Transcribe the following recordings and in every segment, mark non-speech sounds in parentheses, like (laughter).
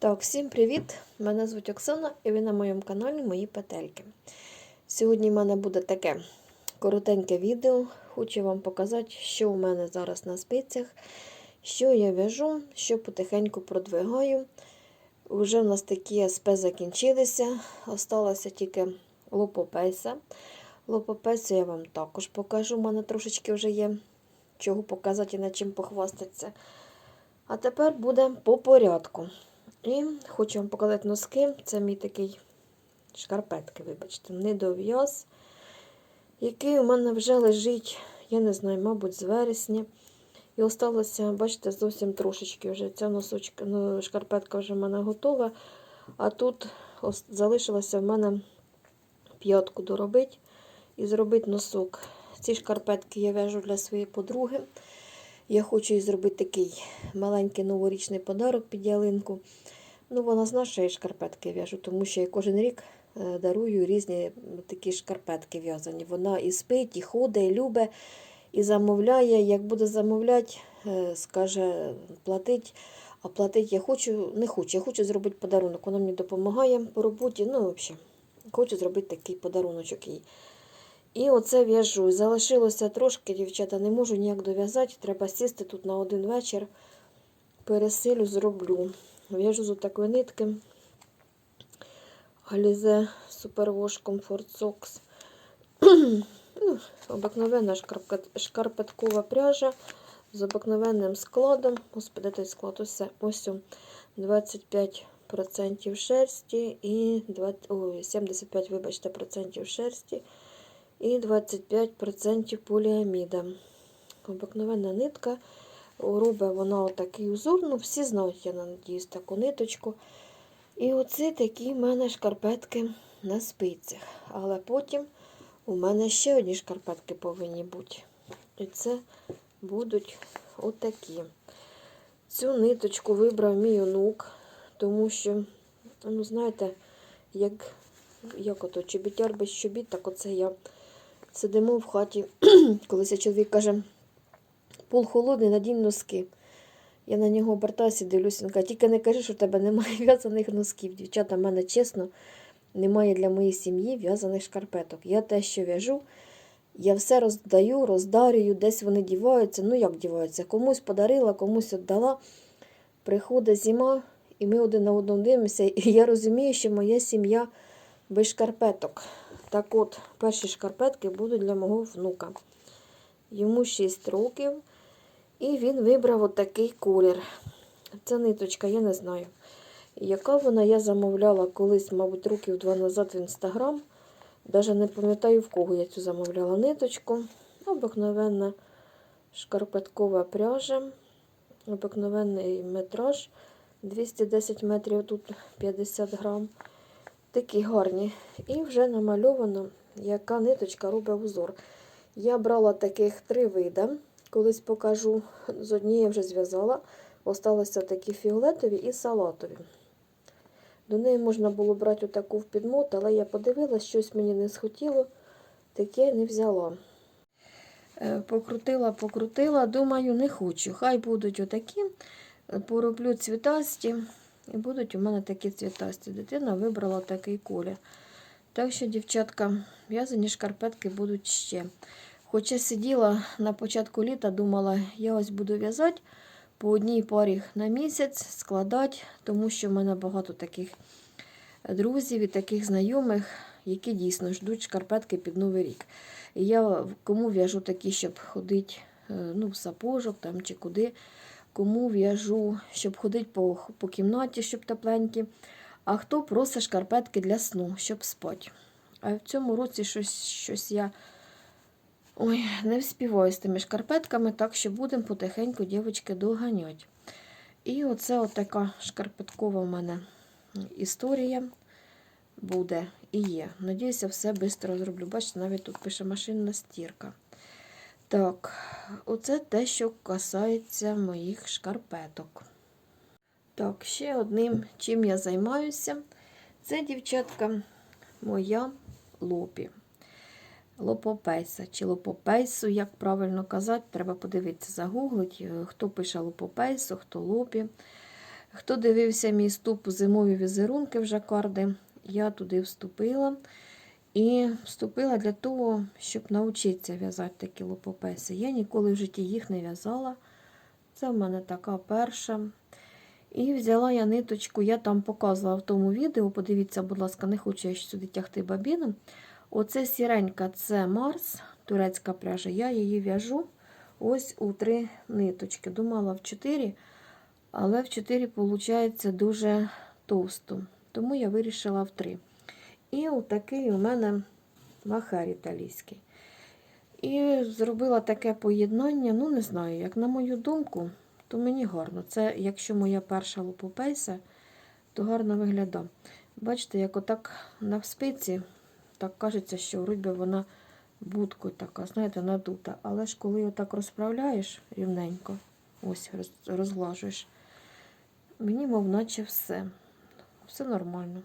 Так, всім привіт! Мене звуть Оксана і ви на моєму каналі Мої Петельки. Сьогодні в мене буде таке коротеньке відео. Хочу вам показати, що у мене зараз на спицях, що я в'яжу, що потихеньку продвигаю. Уже в нас такі СП закінчилися. Осталося тільки лопопеса. Лопопесу я вам також покажу. У мене трошечки вже є чого показати і над чим похвастатися. А тепер буде по порядку. І хочу вам показати носки. Це мій такий шкарпетки, вибачте, недов'яз, який у мене вже лежить, я не знаю, мабуть, з вересня. І осталося, бачите, зовсім трошечки вже. Ця носочка, ну, шкарпетка вже в мене готова. А тут ос- залишилося в мене п'ятку доробити і зробити носок. Ці шкарпетки я в'яжу для своєї подруги. Я хочу їй зробити такий маленький новорічний подарок під ялинку. Ну, вона знає, що я шкарпетки в'яжу, тому що я кожен рік е, дарую різні такі шкарпетки в'язані. Вона і спить, і ходить, і любить, і замовляє. Як буде замовляти, е, скаже платить. А платить я хочу, не хочу. Я хочу зробити подарунок. Вона мені допомагає по роботі. Ну, взагалі, хочу зробити такий подаруночок їй. І оце в'яжу. Залишилося трошки, дівчата, не можу ніяк дов'язати. Треба сісти тут на один вечір. Пересилю зроблю. В'яжу з такої нитки. Галізе Superwash Comfort Socks. обикновенна шкарпеткова пряжа з обикновенним складом. Господи, той склад усе. Ось 25% шерсті і 20, ой, 75, вибачте, процентів шерсті і 25% поліаміда. Обикновенна нитка. Робить вона отакий узор. Ну, всі знають, я надіюсь, таку ниточку. І оце такі в мене шкарпетки на спицях. Але потім у мене ще одні шкарпетки повинні бути. І це будуть отакі. Цю ниточку вибрав мій онук, тому що, ну, знаєте, як, як ото чобітяр без чобіт, так оце я сидимо в хаті, (clears throat) колись чоловік каже, пол холодний, надінь носки. Я на нього обертаюся дивлюся, він каже, тільки не кажи, що в тебе немає (laughs) в'язаних носків. Дівчата, в мене чесно, немає для моєї сім'ї в'язаних шкарпеток. Я те, що в'яжу, я все роздаю, роздарюю, десь вони діваються. Ну як діваються? Комусь подарила, комусь віддала. Приходить зима, і ми один на одному дивимося. І я розумію, що моя сім'я без шкарпеток. Так от, перші шкарпетки будуть для мого внука. Йому 6 років. І він вибрав отакий колір. Ця ниточка, я не знаю. Яка вона я замовляла колись, мабуть, років два назад в інстаграм. Даже не пам'ятаю, в кого я цю замовляла ниточку. Обикновенна шкарпеткова пряжа. Обикновенний метраж 210 метрів, тут 50 грам. Такі гарні. І вже намальовано, яка ниточка робить узор. Я брала таких три види. Колись покажу. З однієї вже зв'язала. Осталися такі фіолетові і салатові. До неї можна було брати отаку в підмот, але я подивилась, щось мені не схотіло, таке не взяла. Е, Покрутила, покрутила, думаю, не хочу. Хай будуть отакі. Пороблю цвітасті. І будуть у мене такі цвітасті. Дитина вибрала такий колір. Так що, дівчатка, в'язані шкарпетки будуть ще. Хоча сиділа на початку літа, думала, я ось буду в'язати по одній парі на місяць, складати, тому що в мене багато таких друзів і таких знайомих, які дійсно ждуть шкарпетки під Новий рік. І я кому в'яжу такі, щоб ходити е, ну, в сапожок там, чи куди, кому в'яжу, щоб ходити по, по кімнаті, щоб тепленькі, а хто просить шкарпетки для сну, щоб спати. А в цьому році щось, щось я. Ой, не вспіваю з тими шкарпетками, так що будемо потихеньку, дівчатки, доганяти. І оце така шкарпеткова в мене історія буде і є. Надіюся, все швидко зроблю. Бачите, навіть тут пише машинна стірка. Так, оце те, що касається моїх шкарпеток. Так, ще одним, чим я займаюся, це, дівчатка, моя лопі лопопейса чи лопопейсу, як правильно казати, треба подивитися, загуглить, е, хто пише лопопейсу, хто лопі. Хто дивився мій вступ у зимові візерунки в жакарди, я туди вступила. І вступила для того, щоб навчитися в'язати такі лопопеси. Я ніколи в житті їх не в'язала. Це в мене така перша. І взяла я ниточку, я там показувала в тому відео. Подивіться, будь ласка, не хочу я сюди тягти бабіном. Оце сіренька це Марс, турецька пряжа. Я її в'яжу ось у три ниточки. Думала в чотири, але в чотири виходить дуже товсто. Тому я вирішила в три. І отакий у мене махер італійський. І зробила таке поєднання, ну не знаю, як на мою думку, то мені гарно. Це, якщо моя перша лопопейса, то гарно виглядає. Бачите, як отак на спиці, так кажеться, що вроді вона будкою така, знаєте, надута. Але ж коли отак розправляєш рівненько, ось розглажуєш, мені, мов наче все. Все нормально.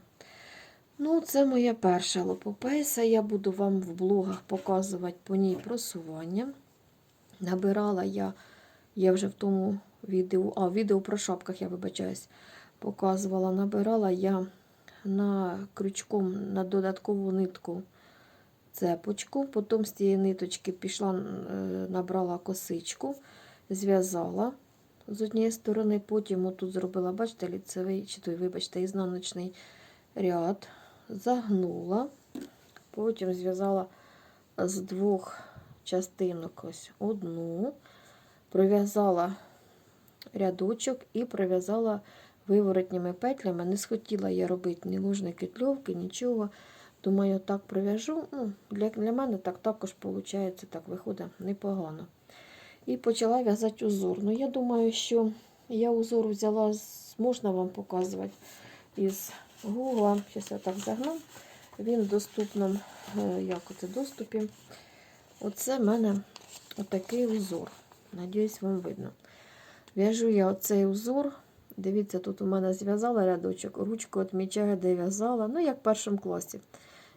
Ну, це моя перша лопопейса. Я буду вам в блогах показувати по ній просування. Набирала я, я вже в тому відео, а відео про шапках, я вибачаюсь, показувала. Набирала я на крючком на додаткову нитку цепочку. Потім з цієї ниточки пішла, е, набрала косичку, зв'язала з однієї сторони, потім отут зробила, бачите, ліцевий, чи той, вибачте, ізнаночний ряд, загнула, потім зв'язала з двох частинок ось одну, пров'язала рядочок і пров'язала виворотніми петлями. Не схотіла я робити ні ложної кетльовки, нічого. Думаю, так пров'яжу. Ну, для, для мене так також виходить, так виходить непогано. І почала в'язати узор. Ну, я думаю, що я узор взяла, можна вам показувати із Google. Зараз я так загну. Він в доступному е, як оце, доступі. Оце в мене отакий узор. Надіюсь, вам видно. В'яжу я оцей узор. Дивіться, тут у мене зв'язала рядочок, ручку відмічаю, де в'язала. Ну, як в першому класі.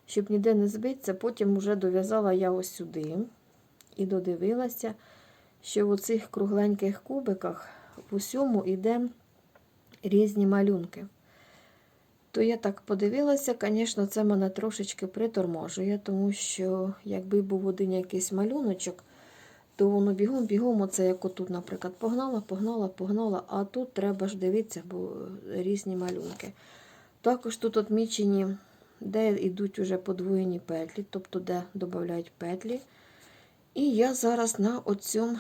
Щоб ніде не збитися, потім вже дов'язала я ось сюди і додивилася, що в цих кругленьких кубиках в усьому йде різні малюнки. То я так подивилася, звісно, це мене трошечки приторможує, тому що якби був один якийсь малюночок, то воно бігом-бігом, оце як отут, наприклад, погнала, погнала, погнала, а тут треба ж дивитися, бо різні малюнки. Також тут відмічені, де йдуть вже подвоєні петлі, тобто де додають петлі. І я зараз на оцьому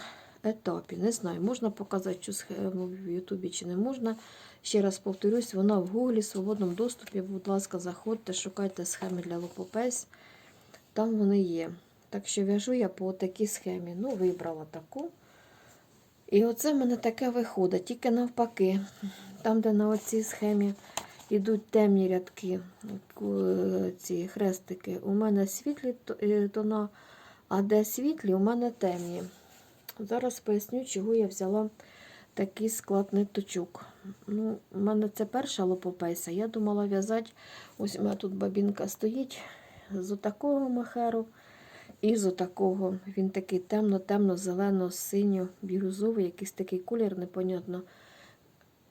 етапі. Не знаю, можна показати цю схему в Ютубі чи не можна. Ще раз повторюсь, вона в Гуглі, в свободному доступі. Будь ласка, заходьте, шукайте схеми для лопопес. Там вони є. Так що в'яжу я по такій схемі. Ну, вибрала таку. І оце в мене таке виходить, тільки навпаки. Там, де на оцій схемі йдуть темні рядки, ці хрестики, у мене світлі е, тона, а де світлі, у мене темні. Зараз поясню, чого я взяла такий склад ниточок. Ну, у мене це перша лопопейса. Я думала в'язати, ось у мене тут бабінка стоїть з отакого махеру. І з отакого. Він такий темно-темно, зелено, синьо, бірюзовий, якийсь такий колір, непонятно.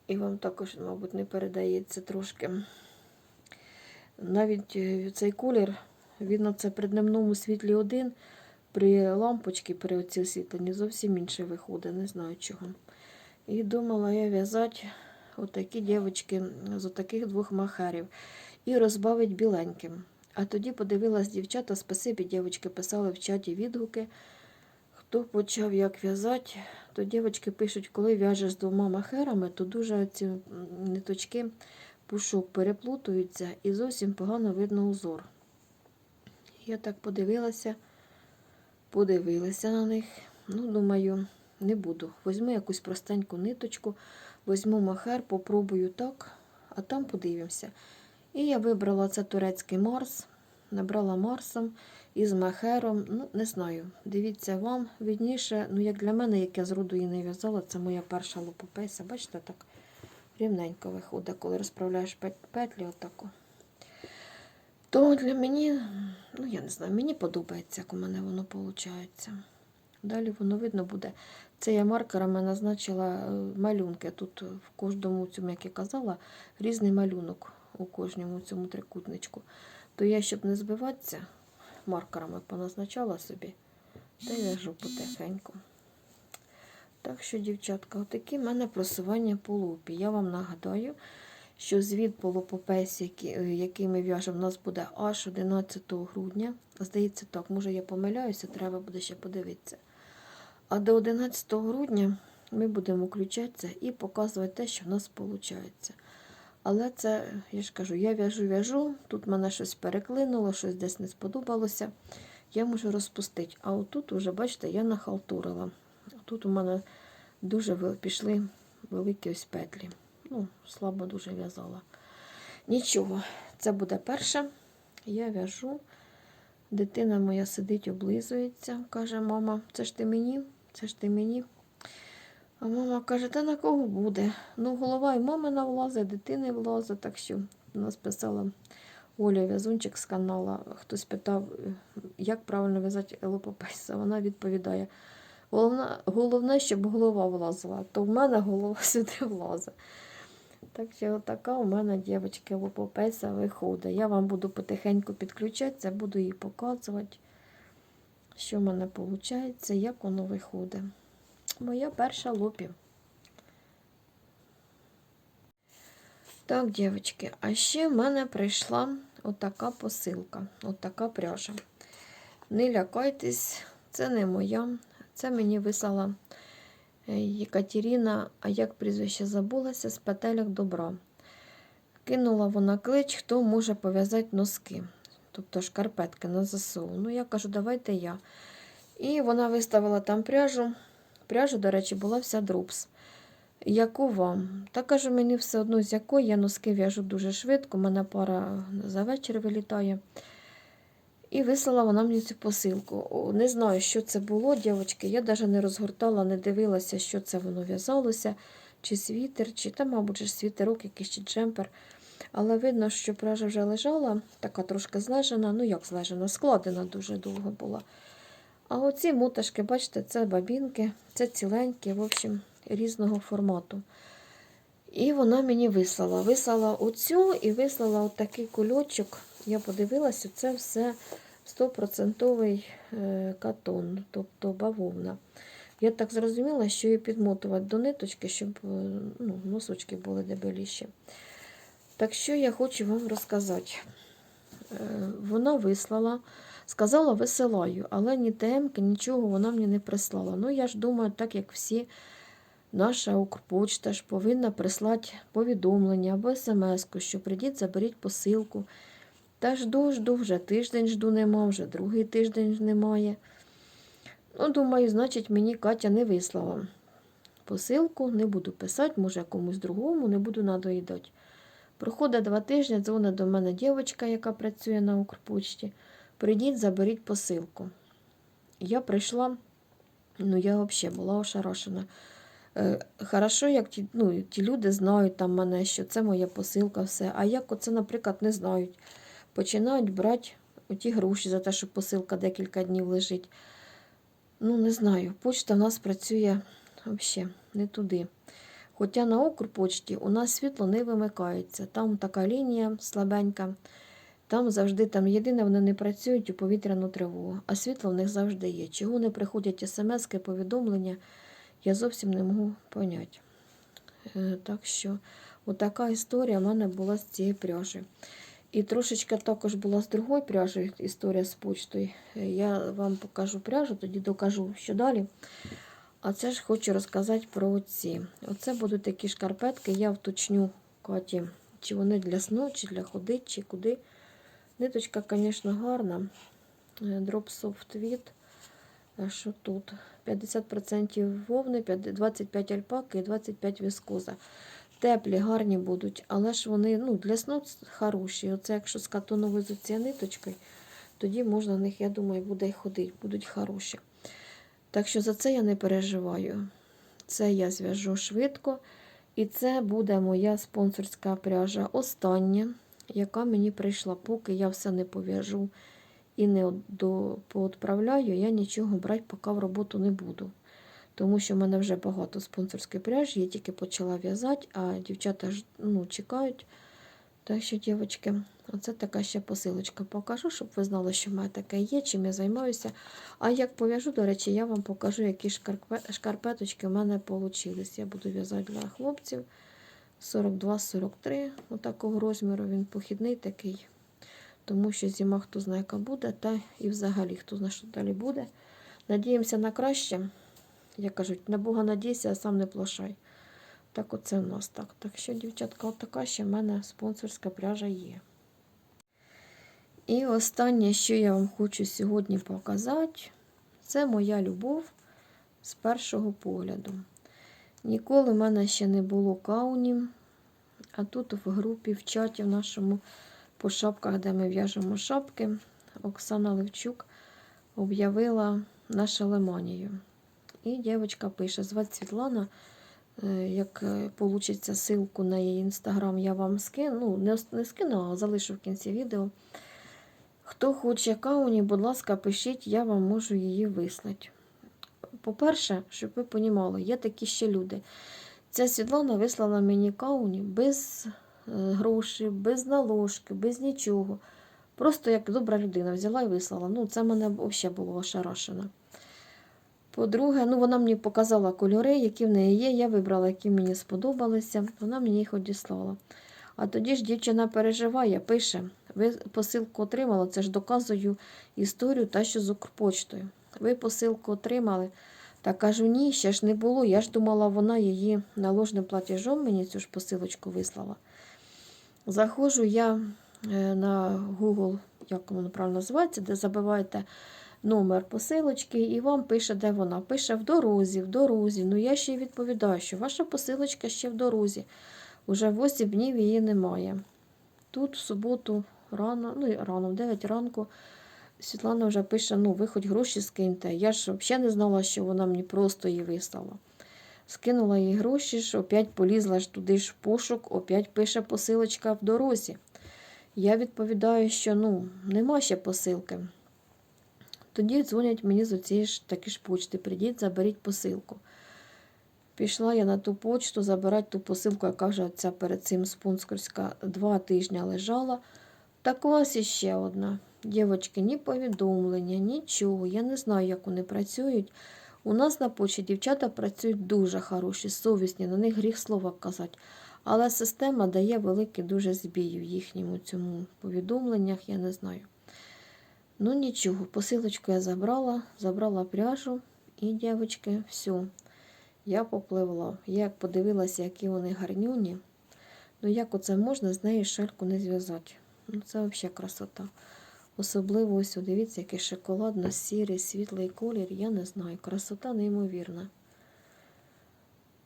І вам також, мабуть, не передається трошки. Навіть е, цей колір, він на це при дневному світлі один, при лампочці, при оцій освітленні зовсім інший виходить, не знаю чого. І думала я в'язати отакі дівчатки з отаких двох махарів і розбавити біленьким. А тоді подивилась дівчата, спасибі, дівчатки писали в чаті відгуки. Хто почав як в'язати, то дівчатки пишуть, коли в'яжеш з двома махерами, то дуже ці ниточки пушок переплутуються і зовсім погано видно узор. Я так подивилася, подивилася на них. Ну, думаю, не буду. Візьму якусь простеньку ниточку, візьму махер, попробую так, а там подивимося. І я вибрала це турецький Марс, набрала Марсом із махером. Ну, не знаю. Дивіться, вам видніше, ну, як для мене, як я з роду її не в'язала, це моя перша лопопейса. Бачите, так рівненько виходить, коли розправляєш петлі отако. То для мені, ну я не знаю, мені подобається, як у мене воно виходить. Далі воно видно буде. Це я маркерами назначила е, малюнки. Тут в кожному цьому, як я казала, різний малюнок у кожному цьому трикутничку. То я, щоб не збиватися, маркерами поназначала собі та в'яжу потихеньку. Так що, дівчатка, отакі в мене просування по лупі. Я вам нагадаю, що звіт по лопопесі, який, е, ми в'яжемо, у нас буде аж 11 грудня. Здається, так, може я помиляюся, треба буде ще подивитися. А до 11 грудня ми будемо включатися і показувати те, що в нас виходить. Але це, я ж кажу, я в'яжу-в'яжу, тут мене щось переклинуло, щось десь не сподобалося. Я можу розпустити. А отут, уже, бачите, я нахалтурила. Тут у мене дуже пішли великі ось петлі. Ну, слабо дуже в'язала. Нічого, це буде перше. Я в'яжу. Дитина моя сидить, облизується, каже, мама, це ж ти мені, це ж ти мені. А мама каже, та на кого буде? Ну, голова і мамина влазить, дитини влазить, так що нас писала Оля В'язунчик з канала. Хтось питав, як правильно в'язати елопопейса. Вона відповідає: головне, головне, щоб голова влазила, то в мене голова сюди влазить. Так що така у мене дівчатки лопопеса виходить. Я вам буду потихеньку підключатися, буду їй показувати, що в мене виходить, як воно виходить. Моя перша лопі. Так, дівчатки, а ще в мене прийшла отака посилка, отака пряжа. Не лякайтесь, це не моя. Це мені вислала Єкатерина, а як прізвище забулася, з петелек добра. Кинула вона клич, хто може пов'язати носки, тобто шкарпетки на ЗСУ. Ну, я кажу, давайте я. І вона виставила там пряжу. Пряжа, до речі, була вся друпс. Яку вам? Та кажу, мені все одно з якої я носки в'яжу дуже швидко, у мене пара за вечір вилітає. І вислала вона мені цю посилку. Не знаю, що це було, дівчатки. Я навіть не розгортала, не дивилася, що це воно в'язалося, чи світер, чи там, мабуть, світерок, якийсь чи джемпер. Але видно, що пряжа вже лежала, така трошки злежена. Ну, як злежена, складена дуже довго була. А оці муташки, бачите, це бабінки, це ціленькі, в общем, різного формату. І вона мені вислала. Вислала оцю і вислала отакий кульочок. Я подивилася, це все 100% е, катон, тобто бавовна. Я так зрозуміла, що її підмотувати до ниточки, щоб е, ну, носочки були дебеліші. Так що я хочу вам розказати. Е, Вона вислала, сказала, висилаю, але ні ТМ, нічого вона мені не прислала. Ну, я ж думаю, так як всі, наша Укрпочта ж повинна прислати повідомлення або смс, що прийдіть, заберіть посилку. Та жду, жду, вже тиждень жду нема, вже другий тиждень немає. Ну, думаю, значить, мені Катя не вислала посилку, не буду писати, може, комусь другому, не буду надоїдати. Проходить два тижні, дзвонить до мене дівчинка, яка працює на Укрпочті. Прийдіть, заберіть посилку. Я прийшла, ну я взагалі була ошарашена. Е, Хорошо, як ті, ну, ті люди знають там мене, що це моя посилка, все. А як оце, наприклад, не знають, починають брати ті гроші за те, що посилка декілька днів лежить. Ну, не знаю, почта в нас працює взагалі не туди. Хоча на Укрпочті у нас світло не вимикається. Там така лінія слабенька. Там завжди там єдине, вони не працюють у повітряну тривогу, а світло в них завжди є. Чого не приходять смски, повідомлення, я зовсім не можу поняти. Е, Так що, отака історія в мене була з цієї пряжі. І трошечки також була з другої пряжі історія з почтою. Е, Я вам покажу пряжу, тоді докажу, що далі. А це ж хочу розказати про оці. Оце будуть такі шкарпетки. Я вточню Каті, чи вони для сну, чи для ходи, чи куди. Ниточка, звісно, гарна. Е, Drop Soft Wheat. Е, Що тут? 50% вовни, 25 альпаки і 25 віскоза. Теплі, гарні будуть, але ж вони ну, для сну хороші. Оце якщо з катоновою з цією ниточкою, тоді можна в них, я думаю, буде й ходити, будуть хороші. Так що за це я не переживаю. Це я зв'яжу швидко. І це буде моя спонсорська пряжа. Остання, яка мені прийшла, поки я все не пов'яжу і не поотправляю, я нічого брати поки в роботу не буду. Тому що в мене вже багато спонсорської пряжі, я тільки почала в'язати, а дівчата ж ну, чекають. Так що, дівчатки, оце така ще посилочка покажу, щоб ви знали, що в мене таке є, чим я займаюся. А як пов'яжу, до речі, я вам покажу, які шкарпе- шкарпеточки в мене вийшли. Я буду в'язати для хлопців 42-43, отакого розміру. Він похідний такий. Тому що зима хто знає, яка буде, та і взагалі хто знає, що далі буде. Надіємося на краще. Як кажуть, на Бога надійся, а сам не плашай. Так оце в нас так. Так що, дівчатка, от така ще в мене спонсорська пряжа є. І останнє, що я вам хочу сьогодні показати, це моя любов з першого погляду. Ніколи в мене ще не було каунів, а тут в групі, в чаті в нашому по шапках, де ми в'яжемо шапки, Оксана Левчук об'явила нашу лимонію. І дівчинка пише: звати Світлана. Е, Як вийде ссылку на її інстаграм, я вам скину. Ну, не, скину, а залишу в кінці відео. Хто хоче кауні, будь ласка, пишіть, я вам можу її вислати. По-перше, щоб ви розуміли, є такі ще люди. Ця Світлана вислала мені кауні без е, грошей, без наложки, без нічого. Просто як добра людина взяла і вислала. Ну, це мене взагалі було ошарашено. По-друге, ну вона мені показала кольори, які в неї є. Я вибрала, які мені сподобалися. Вона мені їх одіслала. А тоді ж дівчина переживає, пише: ви посилку отримали, це ж доказую історію та що з Укрпочтою. Ви посилку отримали. Та кажу, ні, ще ж не було. Я ж думала, вона її наложним платежом мені цю ж посилочку вислала. Заходжу я е, на Google, як воно правильно називається, де забиваєте номер посилочки, і вам пише, де вона. Пише в дорозі, в дорозі. Ну я ще й відповідаю, що ваша посилочка ще в дорозі. Уже 8 днів її немає. Тут в суботу рано, ну і рано, в 9 ранку. Світлана вже пише: ну, ви хоч гроші скиньте. Я ж взагалі не знала, що вона мені просто її вислала. Скинула їй гроші, ж опять полізла ж туди ж в пошук, опять пише посилочка в дорозі. Я відповідаю, що ну, нема ще посилки. Тоді дзвонять мені з цієї ж таки ж почти. Придіть, заберіть посилку. Пішла я на ту почту забирати ту посилку, яка вже ця перед цим спонсорська два тижні лежала. Так у вас іще одна. Дівочки, ні повідомлення, нічого. Я не знаю, як вони працюють. У нас на почті дівчата працюють дуже хороші, совісні, на них гріх слова казати. Але система дає великий дуже збій в їхньому цьому повідомленнях, я не знаю. Ну нічого, посилочку я забрала, забрала пряжу і, дівчатки, все. Я попливла. Я як подивилася, які вони гарнюні. Ну як оце можна з нею шельку не зв'язати? Ну це взагалі красота. Особливо ось, дивіться, який шоколадно-сірий, світлий колір, я не знаю. Красота неймовірна.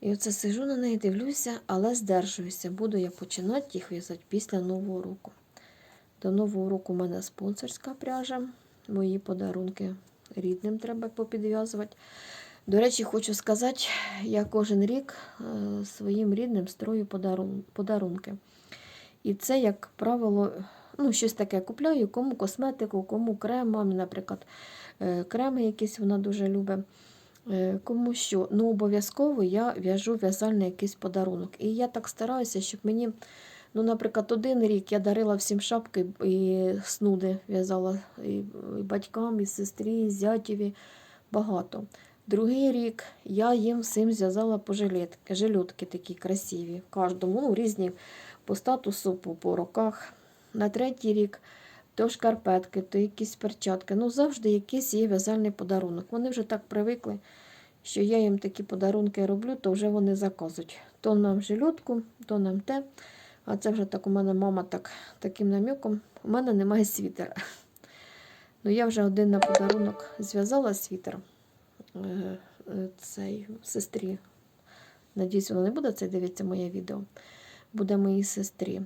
І оце сижу на неї, дивлюся, але здержуюся. Буду я починати їх в'язати після Нового року. До Нового року у мене спонсорська пряжа. Мої подарунки рідним треба попідв'язувати. До речі, хочу сказати, я кожен рік е, своїм рідним строю подарунки. І це, як правило, ну, щось таке купляю, кому косметику, кому крем, мамі, наприклад, е, креми якісь вона дуже любить. Е, Кому що. Ну, обов'язково я в'яжу в'язальний якийсь подарунок. І я так стараюся, щоб мені, ну, наприклад, один рік я дарила всім шапки і снуди в'язала і, батькам, і сестрі, і зятєві, багато. Другий рік я їм всім зв'язала по жилетки такі красиві. Кожному ну, різні по статусу, по, по роках. На третій рік то шкарпетки, то якісь перчатки. Ну, завжди якийсь є в'язальний подарунок. Вони вже так привикли, що я їм такі подарунки роблю, то вже вони заказують. То нам жилетку, то нам те. А це вже так у мене мама так, таким наміком. У мене немає світера. Ну, я вже один на подарунок зв'язала світер е, е, цей сестрі. Надіюсь, вона не буде це дивитися моє відео. Буде моїй сестрі.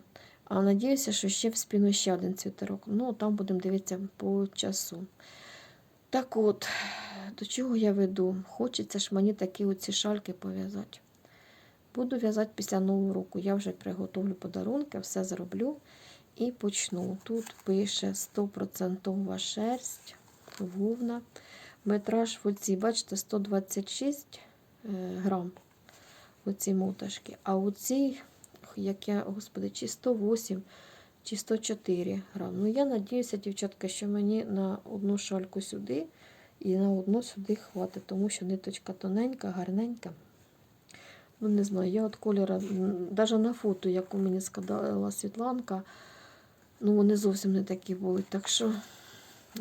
А надіюся, що ще в спину ще один цвітерок. Ну, там будемо дивитися по часу. Так от, до чого я веду? Хочеться ж мені такі оці шальки пов'язати. Буду в'язати після Нового року. Я вже приготовлю подарунки, все зроблю. І почну. Тут пише 100% шерсть, вовна. Метраж в оці, бачите, 126 е, грам. Оці моташки. А оці, як я, господи, чи 108, чи 104 грам. Ну, я надіюся, дівчатка, що мені на одну шальку сюди і на одну сюди хватить, тому що ниточка тоненька, гарненька. Ну, не знаю, я от кольора, навіть на фото, яку мені складала Світланка, ну вони зовсім не такі були. Так що,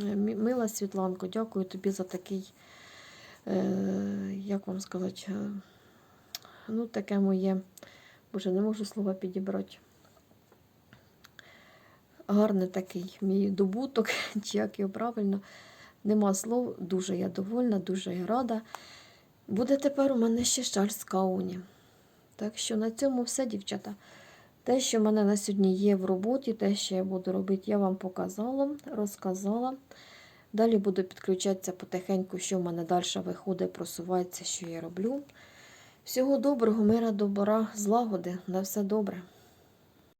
е, мила Світланко, дякую тобі за такий, е, як вам сказати, е, ну, таке моє, боже, не можу слова підібрати. Гарний такий мій добуток, (laughs) чи як його правильно. Нема слов, дуже я довольна, дуже я рада. Буде тепер у мене ще шаль з кауні. Так що на цьому все, дівчата. Те, що в мене на сьогодні є в роботі, те, що я буду робити, я вам показала, розказала. Далі буду підключатися потихеньку, що в мене далі виходить, просувається, що я роблю. Всього доброго, мира, добра, злагоди, на все добре.